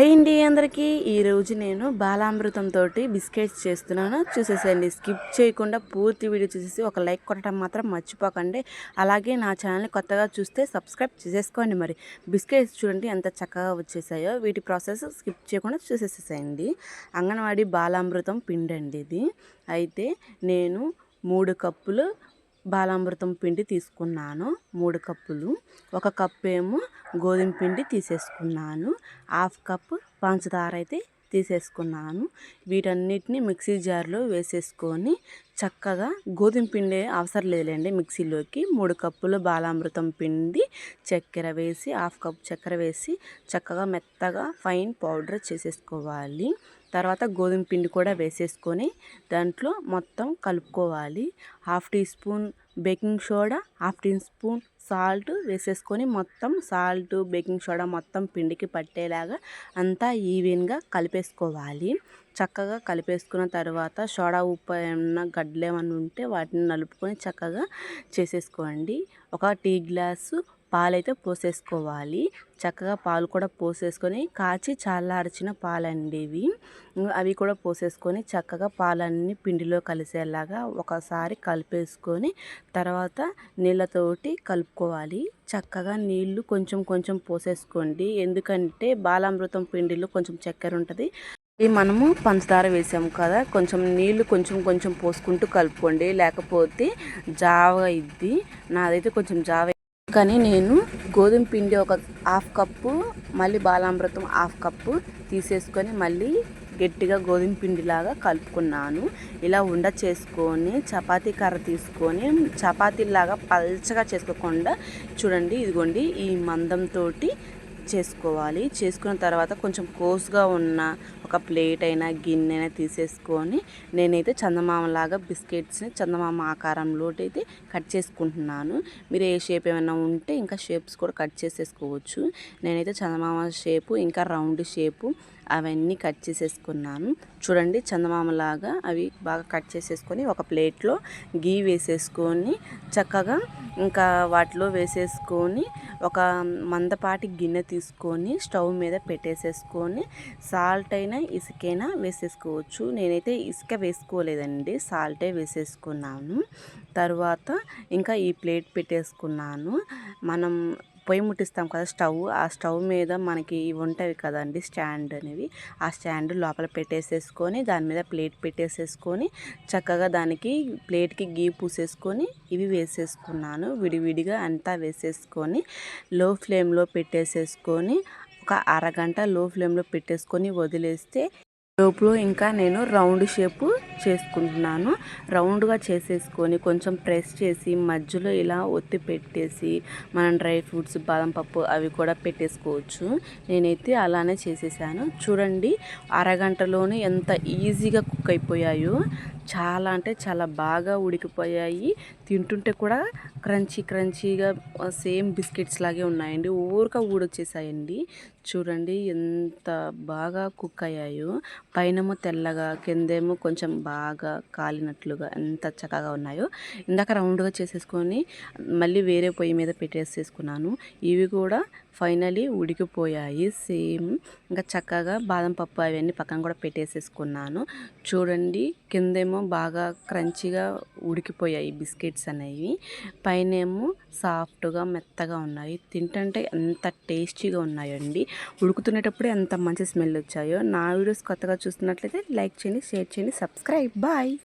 అండి అందరికీ. ఈరోజు నేను బాలామృతంతో బిస్కెట్స్ చేస్తున్నాను. చూసేసేయండి స్కిప్ చేయకుండా పూర్తి వీడియో చూసేసి ఒక లైక్ కొట్టడం మాత్రం మర్చిపోకండి. అలాగే నా ఛానల్ని కొత్తగా చూస్తే సబ్స్క్రైబ్ చేసేసుకోండి మరి. బిస్కెట్స్ చూడండి ఎంత చక్కగా వచ్చేసాయో. వీటి ప్రాసెస్ స్కిప్ చేయకుండా చూసేసేసేయండి. అంగన్వాడీ బాలామృతం పిండి అండి ఇది. అయితే నేను మూడు కప్పులు బాలామృతం పిండి తీసుకున్నాను. మూడు కప్పులు. ఒక కప్పు ఏమో గోధుమ పిండి తీసేసుకున్నాను. హాఫ్ కప్పు పంచదార అయితే తీసేసుకున్నాను. వీటన్నిటిని మిక్సీ జార్లో వేసేసుకొని చక్కగా గోధుమ పిండి అవసరం లేదులేండి మిక్సీలోకి. మూడు కప్పులు బాలామృతం పిండి చక్కెర వేసి హాఫ్ కప్ చక్కెర వేసి చక్కగా మెత్తగా ఫైన్ పౌడర్ చేసేసుకోవాలి. తర్వాత గోధుమ పిండి కూడా వేసేసుకొని దాంట్లో మొత్తం కలుపుకోవాలి. Half teaspoon baking soda half teaspoon salt వేసేసుకొని మొత్తం సాల్ట్ బేకింగ్ సోడా మొత్తం పిండికి పట్టేలాగా అంతా ఈవెన్గా కలిపేసుకోవాలి. చక్కగా కలిపేసుకున్న తర్వాత సోడా ఉప్పు ఏమన్నా గడ్డలు ఏమన్నా ఉంటే వాటిని నలుపుకొని చక్కగా చేసేసుకోండి. ఒక టీ గ్లాసు పాలైతే పోసేసుకోవాలి. చక్కగా పాలు కూడా పోసేసుకొని కాచి చల్లార్చిన పాలండి ఇవి. అవి కూడా పోసేసుకొని చక్కగా పాలన్నీ పిండిలో కలిసేలాగా ఒకసారి కలిపేసుకొని తర్వాత నీళ్ళతోటి కలుపుకోవాలి. చక్కగా నీళ్ళు కొంచెం కొంచెం పోసేసుకోండి. ఎందుకంటే బాలామృతం పిండిలో కొంచెం చక్కెర ఉంటుంది. ఇది మనము పంచదార వేసాము కదా కొంచెం నీళ్ళు కొంచెం కొంచెం పోసుకుంటూ కలుపుకోండి. లేకపోతే జావ ఇద్ది. నాదైతే కొంచెం జావ కానీ నేను గోధుమ పిండి ఒక హాఫ్ కప్పు మళ్ళీ బాలామృతం హాఫ్ కప్పు తీసేసుకొని మళ్ళీ గట్టిగా గోధుమ పిండిలాగా కలుపుకున్నాను. ఇలా ఉండ చేసుకొని చపాతీ కర్ర తీసుకొని చపాతీలాగా పల్చగా చేసుకోకుండా చూడండి ఇదిగోండి ఈ మందంతో చేసుకోవాలి. చేసుకున్న తర్వాత కొంచెం కోసుగా ఉన్న ఒక ప్లేట్ అయినా గిన్నె అయినా తీసేసుకొని నేనైతే చందమామలాగా బిస్కెట్స్ని చందమామ ఆకారంలో అయితే కట్ చేసుకుంటున్నాను. మీరు ఏ షేప్ ఏమైనా ఉంటే ఇంకా షేప్స్ కూడా కట్ చేసేసుకోవచ్చు. నేనైతే చందమామ షేపు ఇంకా రౌండ్ షేపు అవన్నీ కట్ చేసేసుకున్నాను. చూడండి చందమామలాగా అవి బాగా కట్ చేసేసుకొని ఒక ప్లేట్లో గీ వేసేసుకొని చక్కగా ఇంకా వాటిలో వేసేసుకొని ఒక మందపాటి గిన్నె తీసుకొని స్టవ్ మీద పెట్టేసేసుకొని సాల్ట్ అయినా ఇసుకైనా వేసేసుకోవచ్చు. నేనైతే ఇసుక వేసుకోలేదండి. సాల్టే వేసేసుకున్నాను. తర్వాత ఇంకా ఈ ప్లేట్ పెట్టేసుకున్నాను. మనం పొయ్యి ముట్టిస్తాం కదా స్టవ్. ఆ స్టవ్ మీద మనకి ఇవి ఉంటాయి కదండి స్టాండ్ అనేవి. ఆ స్టాండ్ లోపల పెట్టేసేసుకొని దాని మీద ప్లేట్ పెట్టేసేసుకొని చక్కగా దానికి ప్లేట్కి గీ పూసేసుకొని ఇవి వేసేసుకున్నాను. విడివిడిగా అంతా వేసేసుకొని లో ఫ్లేమ్లో పెట్టేసేసుకొని ఒక అరగంట లో ఫ్లేమ్లో పెట్టేసుకొని వదిలేస్తే లోపల ఇంకా నేను రౌండ్ షేపు చేసుకుంటున్నాను. రౌండ్గా చేసేసుకొని కొంచెం ప్రెస్ చేసి మధ్యలో ఇలా ఒత్తి పెట్టేసి మనం డ్రై ఫ్రూట్స్ బాదం పప్పు అవి కూడా పెట్టేసుకోవచ్చు. నేనైతే అలానే చేసేసాను. చూడండి అరగంటలోనే ఎంత ఈజీగా కుక్ అయిపోయాయో. చాలా అంటే చాలా బాగా ఉడికిపోయాయి. తింటుంటే కూడా క్రంచీ క్రంచీగా సేమ్ బిస్కెట్స్ లాగే ఉన్నాయండి. ఊరిక ఊడొచ్చేసాయండి. చూడండి ఎంత బాగా కుక్ అయ్యాయో. పైనమో తెల్లగా కిందేమో కొంచెం బాగా కాలినట్లుగా ఎంత చక్కగా ఉన్నాయో ఇందాక రౌండ్గా చేసేసుకొని మళ్ళీ వేరే పొయ్యి మీద పెట్టేసేసుకున్నాను. ఇవి కూడా ఫైనలీ ఉడికిపోయాయి. సేమ్ ఇంకా చక్కగా బాదం పప్పు అవన్నీ పక్కన కూడా పెట్టేసేసుకున్నాను. చూడండి కిందేమో బాగా క్రంచిగా ఉడికిపోయాయి బిస్కెట్స్ అనేవి. పైనేమో సాఫ్ట్గా మెత్తగా ఉన్నాయి. తింటుంటే ఎంత టేస్టీగా ఉన్నాయండి. ఉడుకుతునేటప్పుడే ఎంత మంచి స్మెల్ వచ్చాయో. నా వీడియోస్ కొత్తగా చూస్తున్నట్లయితే లైక్ చేయండి షేర్ చేయండి సబ్స్క్రైబ్. బాయ్!